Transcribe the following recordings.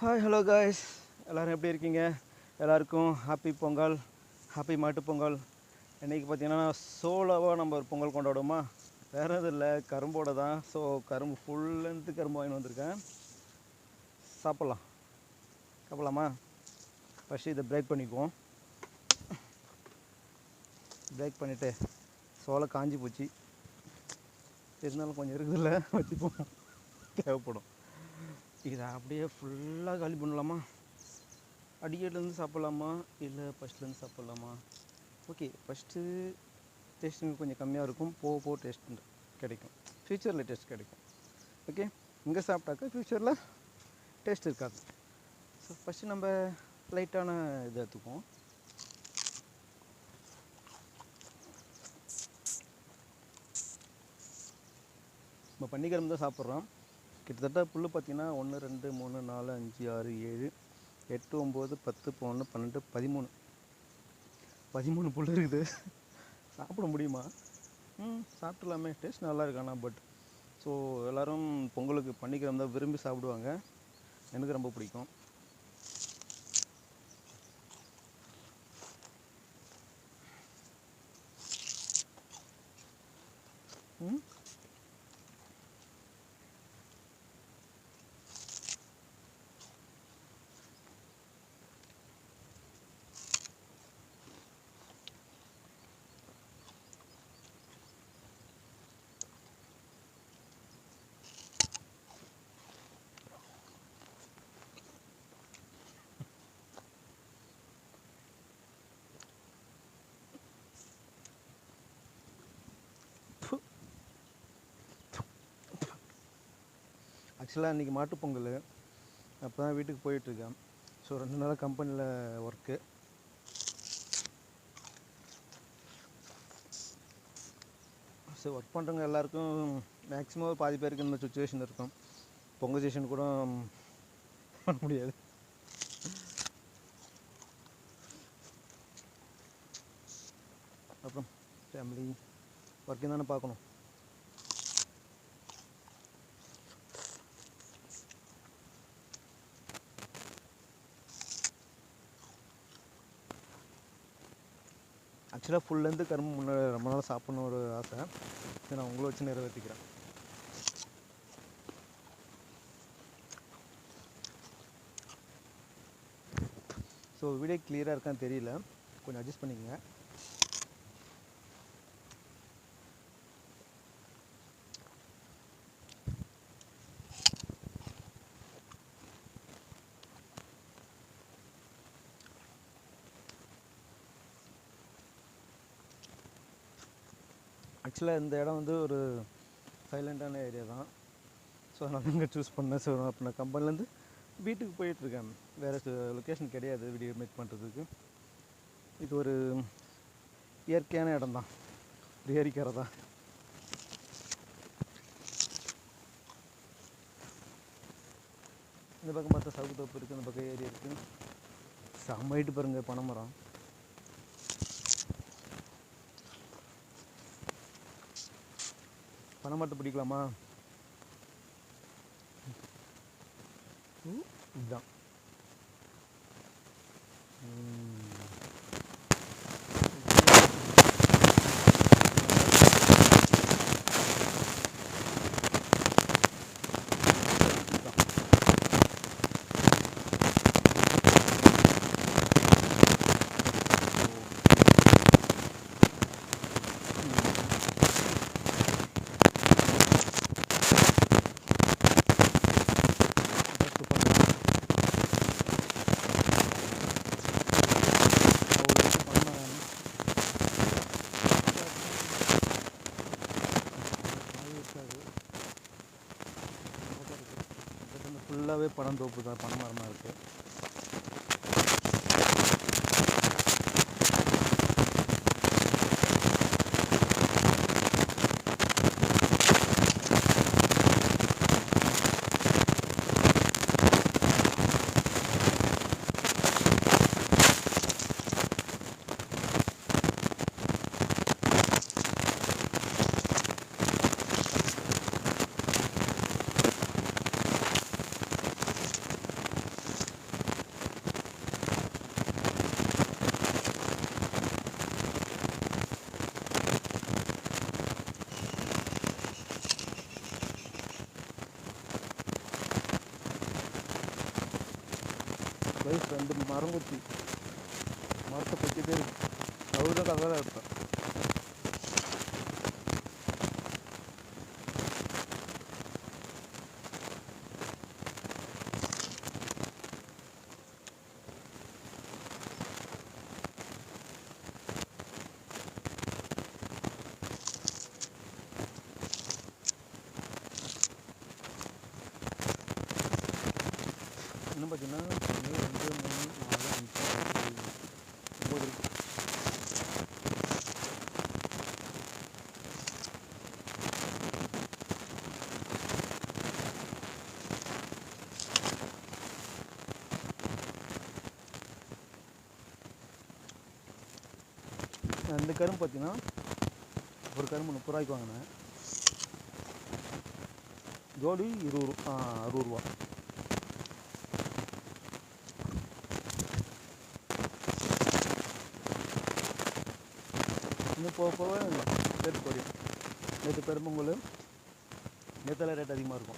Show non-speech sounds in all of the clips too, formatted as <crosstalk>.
Hi hello guys எல்லோரும் எப்படி இருக்கீங்க? எல்லாருக்கும் ஹாப்பி பொங்கல் ஹாப்பி மாட்டு பொங்கல். இன்றைக்கி பார்த்தீங்கன்னா சோலோவாக நம்ம ஒரு பொங்கல் கொண்டாடுவோமா? வேறு எதுவும் இல்லை. கரும்போட தான். ஸோ கரும்பு ஃபுல் லென்த்து கரும்பு வாங்கிட்டு வந்திருக்கேன். சாப்பிட்லாம். சாப்பிட்லாமா? ஃபஸ்ட்டு இதை பிரேக் பண்ணிக்குவோம். பிரேக் பண்ணிவிட்டு சோளம் காஞ்சி போச்சு. இருந்தாலும் கொஞ்சம் இருக்குதுல்ல. வச்சுப்போம். தேவைப்படும். இதை அப்படியே ஃபுல்லாக காலி பண்ணலாமா? அடிக்கடிலேருந்து சாப்பிட்லாமா? இல்லை ஃபஸ்ட்லேருந்து சாப்பிட்லாமா? ஓகே ஃபஸ்ட்டு டேஸ்ட்டுங்க கொஞ்சம் கம்மியாக இருக்கும். போக போக டேஸ்ட் கிடைக்கும். ஃப்யூச்சரில் டேஸ்ட் கிடைக்கும். ஓகே இங்கே சாப்பிட்டாக்கா ஃப்யூச்சரில் டேஸ்ட் இருக்காது. ஸோ ஃபஸ்ட்டு நம்ம லைட்டான இதை எடுத்துக்குவோம். நம்ம பன்னிக்கிழமை தான் சாப்பிட்றோம். கிட்டத்தட்ட புல் பார்த்தீங்கன்னா ஒன்று ரெண்டு மூணு நாலு அஞ்சு ஆறு ஏழு எட்டு ஒம்பது பத்து பதினொன்று பன்னெண்டு பதிமூணு. பதிமூணு புல் இருக்குது. சாப்பிட முடியுமா? ம் சாப்பிட்லாமே. டேஸ்ட் நல்லா இருக்கானா பட் ஸோ எல்லோரும் பொங்கலுக்கு பண்ணிக்கிற தான் விரும்பி சாப்பிடுவாங்க. எனக்கு ரொம்ப பிடிக்கும். ம்? ஆக்சுவலாக இன்றைக்கி மாட்டுப்பொங்கல் அப்போ தான் வீட்டுக்கு போயிட்டுருக்கேன். ஸோ ரெண்டு நாளாக கம்பெனியில் ஒர்க்கு ஸோ ஒர்க் பண்ணுறவங்க எல்லாருக்கும் மேக்ஸிமம் பாதி பேருக்கு இந்த சுச்சுவேஷன் இருக்கும். பொங்கல் சீசன் கூட பண்ண முடியாது. அப்புறம் ஃபேமிலி ஒர்க்கு தானே பார்க்கணும். ஆக்சுவலாக ஃபுல்லேருந்து கரும்பு முன்னாடி ரொம்ப நாள் சாப்பிட்ணும் ஒரு ஆசை. இதை நான் உங்களை வச்சு நிறைவேற்றிக்கிறேன் ஸோ வீடியோ கிளியராக இருக்கான்னு தெரியல. கொஞ்சம் அட்ஜஸ்ட் பண்ணிக்கங்க. ஆக்சுவலாக இந்த இடம் வந்து ஒரு சைலண்ட்டான ஏரியா தான். ஸோ அதனால் இங்கே சூஸ் பண்ணேன். ஸோ அப்போ நான் கம்பெனிலேருந்து வீட்டுக்கு போயிட்டுருக்கேன் வேறு லொக்கேஷன் கிடையாது. வீடியோ மேக் பண்ணுறதுக்கு இது ஒரு இயற்கையான இடம் தான். ஒரு ஏரிக்கரை தான் இந்த பக்கம் பார்த்தா சவுக்கு தோப்பு இருக்குது இந்த பக்கம் ஏரி இருக்குது செம்மைட்டு பாருங்கள் பனைமரம். பனைமரத்தை பிடிக்கலாமா. இதுதான். ஃபுல்லாகவே தோப்பு தான் பனை மரமாக இருக்குது కొట్టి మరత పెట్టి పేరు చదువులకు అసలు இந்த கரும்பு பார்த்தீங்கன்னா ஒரு கரும்பு முப்பது ரூபாய்க்கு வாங்கினேன். ஜோடி இருபது ரூ- அறுபது ரூபா. இன்னும் போக போக ரேட்டு குறையும். நேற்று பெரும்பொங்கல் நேற்றுலாம் ரேட் அதிகமாக இருக்கும்.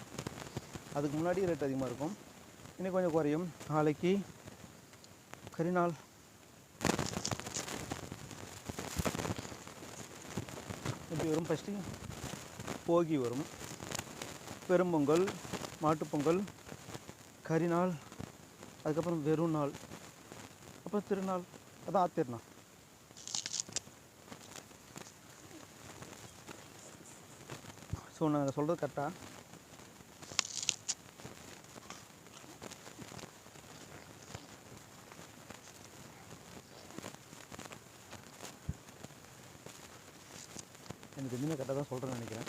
அதுக்கு முன்னாடி ரேட் அதிகமாக இருக்கும். இன்னும் கொஞ்சம் குறையும். நாளைக்கு கரிநாள் எப்படி வரும் ஃபஸ்ட்டு போகி வரும். பெரும்பொங்கல் மாட்டுப்பொங்கல் கரிநாள் அதுக்கப்புறம் வெறும் நாள் அப்புறம் திருநாள் அதான் ஆத்திருநாள். ஸோ நாங்கள் சொல்கிறது கரெக்டாக எனக்கு தெரிஞ்சு கரெக்டாக தான் சொல்கிறேன்னு நினைக்கிறேன்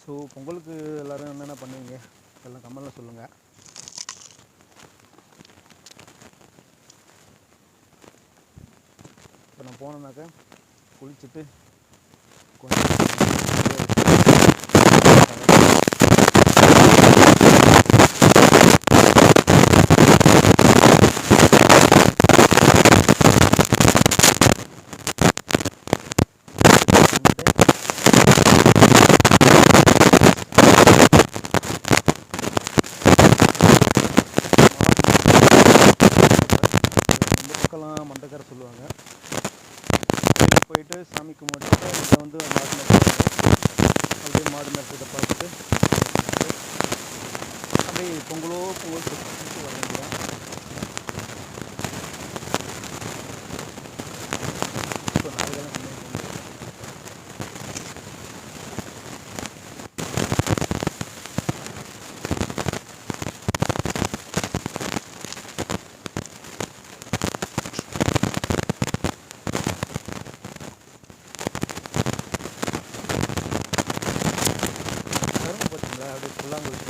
ஸோ பொங்கலுக்கு எல்லோரும் என்னென்ன பண்ணுவீங்க? எல்லாம் கமெண்டில் சொல்லுங்கள் இப்போ நான் போனேன்னாக்கா குளிச்சுட்டு கொஞ்சம் சாமி கும்பிட்டு இங்கே வந்து மாடு மேய்ச்சிட்டு அப்படியே மாடு மேய்ச்சதை பார்த்துட்டு அப்படியே பொங்கலோ பொங்கல் hablando.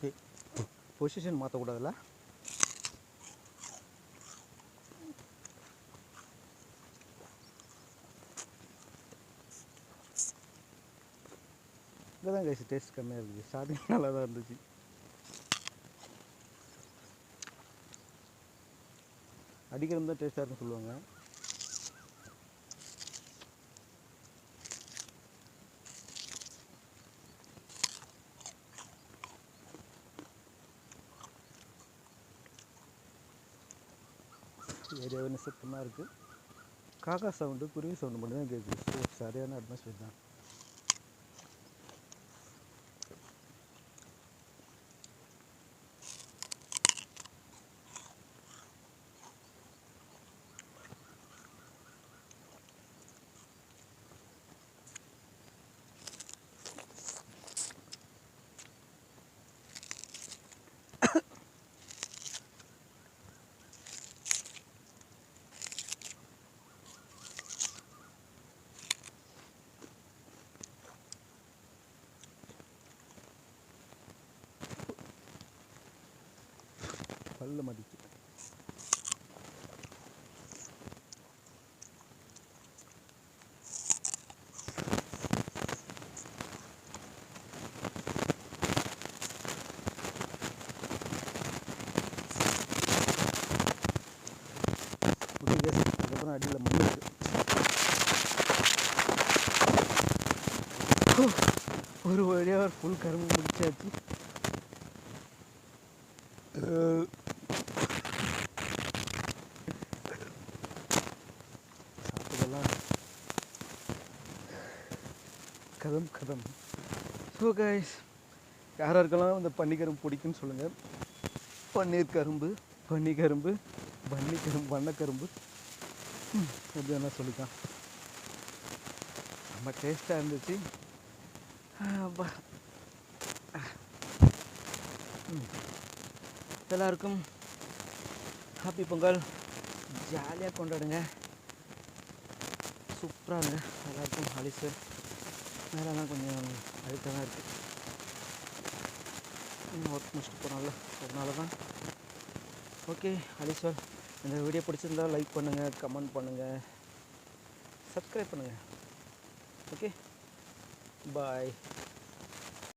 ஓகே. பொசிஷன் மாற்றக்கூடாதுல்ல இங்கே தான் கைஸ் டேஸ்ட் கம்மியாக இருக்குது ஸ்டார்டிங் <laughs> நல்லா தான் இருந்துச்சு. அடிக்கிறது தான் டேஸ்ட்டாக இருக்குன்னு சொல்லுவாங்க. ஏரியாவே நிசப்தமாக இருக்குது காக்கா சவுண்டு குருவி சவுண்டு மட்டும் தான் கேட்குது ஸோ சரியான அட்மாஸ்பியர் தான். நல்ல மதிக்கு அதுக்கப்புறம் அடியில் மண் இருக்கு. ஒரு வழியாக ஒரு ஃபுல் கரும்பு முடிச்சாச்சு கதம் கதம். ஸோ கைஸ் யார் யாருக்கெல்லாம் இந்த பன்னிக்கரும்பு பிடிக்குன்னு சொல்லுங்கள் பன்னீர் கரும்பு பன்னிக்கரும்பு கரும்பு கரும்பு வண்ணக்கரும்பு ம், எப்படி வேணால் சொல்லிக்கலாம். ரொம்ப டேஸ்ட்டாக இருந்துச்சு. அப்பா. எல்லாருக்கும் ஹாப்பி பொங்கல். ஜாலியாக கொண்டாடுங்க. சூப்பராக இருங்க. எல்லாருக்கும் ஹாலிஸு. மேலெல்லாம் கொஞ்சம் அழுத்தமாக தான் இருக்குது இன்னும் ஒர்க் முடிச்சுட்டு போனால அதனால தான் ஓகே ஹலீஸ்வர் இந்த வீடியோ பிடிச்சிருந்தா லைக் பண்ணுங்கள் கமெண்ட் பண்ணுங்கள் சப்ஸ்கிரைப் பண்ணுங்கள் ஓகே பாய்